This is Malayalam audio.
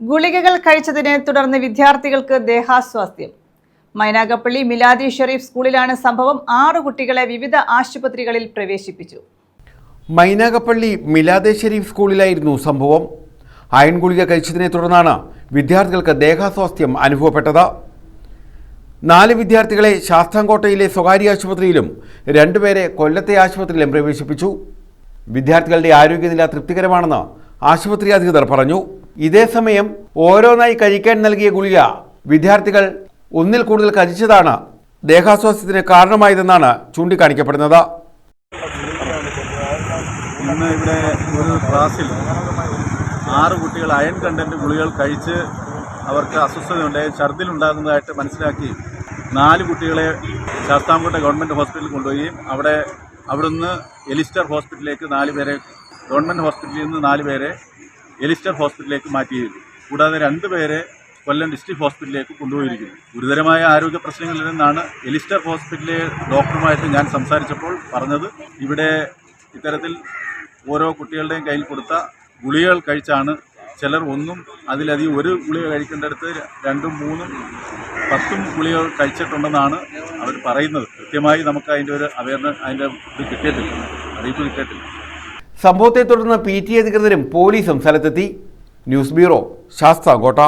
ഗുളികകൾ കഴിച്ചതിനെ തുടർന്ന് വിദ്യാർത്ഥികൾക്ക് ദേഹാസ്വാസ്ഥ്യം. മൈനാഗപ്പള്ളി മിലാദി ഷെറീഫ് സ്കൂളിലാണ് സംഭവം ആറ് കുട്ടികളെ വിവിധ ആശുപത്രികളിൽ പ്രവേശിപ്പിച്ചു. മൈനാഗപ്പള്ളി മിലാദെ ഷെരീഫ് സ്കൂളിലായിരുന്നു സംഭവം. അയൺ ഗുളിക കഴിച്ചതിനെ തുടർന്നാണ് വിദ്യാർത്ഥികൾക്ക് ദേഹാസ്വാസ്ഥ്യം അനുഭവപ്പെട്ടത്. നാല് വിദ്യാർത്ഥികളെ ശാസ്താംകോട്ടയിലെ സ്വകാര്യ ആശുപത്രിയിലും രണ്ടുപേരെ കൊല്ലത്തെ ആശുപത്രിയിലും പ്രവേശിപ്പിച്ചു. വിദ്യാർത്ഥികളുടെ ആരോഗ്യനില തൃപ്തികരമാണെന്ന് ആശുപത്രി അധികൃതർ പറഞ്ഞു. ഇതേസമയം ഓരോന്നായി കഴിക്കാൻ നൽകിയ ഗുളിക വിദ്യാർത്ഥികൾ ഒന്നിൽ കൂടുതൽ കഴിച്ചതാണ് ദേഹാസ്വാസ്ഥ്യത്തിന് കാരണമായതെന്നാണ് ചൂണ്ടിക്കാണിക്കപ്പെടുന്നത്. ഇന്ന് ഇവിടെ ഒരു ക്ലാസ്സിൽ ആറ് കുട്ടികൾ അയൺ കണ്ടന്റ് ഗുളികൾ കഴിച്ച് അവർക്ക് അസ്വസ്ഥതയുണ്ടായി ഛർദിലുണ്ടാകുന്നതായിട്ട് മനസ്സിലാക്കി നാല് കുട്ടികളെ ശാസ്താംകോട്ട ഗവൺമെന്റ് ഹോസ്പിറ്റലിൽ കൊണ്ടുപോയി. അവിടെ അവിടുന്ന് എലിസ്റ്റർ ഹോസ്പിറ്റലിലേക്ക് നാല് പേരെ ഗവൺമെന്റ് ഹോസ്പിറ്റലിൽ നിന്ന് നാല് പേരെ എലിസ്റ്റർ ഹോസ്പിറ്റലിലേക്ക് മാറ്റിയിരുന്നു കൂടാതെ രണ്ട് പേരെ കൊല്ലം ഡിസ്ട്രിക്ട് ഹോസ്പിറ്റലിലേക്ക് കൊണ്ടുപോയിരിക്കുന്നു. ഗുരുതരമായ ആരോഗ്യ പ്രശ്നങ്ങളിൽ നിന്നാണ് എലിസ്റ്റർ ഹോസ്പിറ്റലിലെ ഡോക്ടറുമായിട്ട് ഞാൻ സംസാരിച്ചപ്പോൾ പറഞ്ഞത്. ഇവിടെ ഇത്തരത്തിൽ ഓരോ കുട്ടികളുടെയും കയ്യിൽ കൊടുത്ത ഗുളികകൾ കഴിച്ചാണ് ചിലർ ഒന്നും അതിലധികം ഒരു ഗുളിക കഴിക്കേണ്ടടുത്ത് രണ്ടും മൂന്നും പത്തും ഗുളികൾ കഴിച്ചിട്ടുണ്ടെന്നാണ് അവർ പറയുന്നത്. കൃത്യമായി നമുക്ക് അതിന്റെ ഒരു അവയർനെസ് അതിന്റെ ഇത് കിട്ടിയിട്ടില്ല. അറിയിപ്പ് കിട്ടിയിട്ടില്ല. സംഭവത്തെ തുടർന്ന് പി ടി അധികൃതരും പോലീസും സ്ഥലത്തെത്തി. News bureau Sasthamkotta.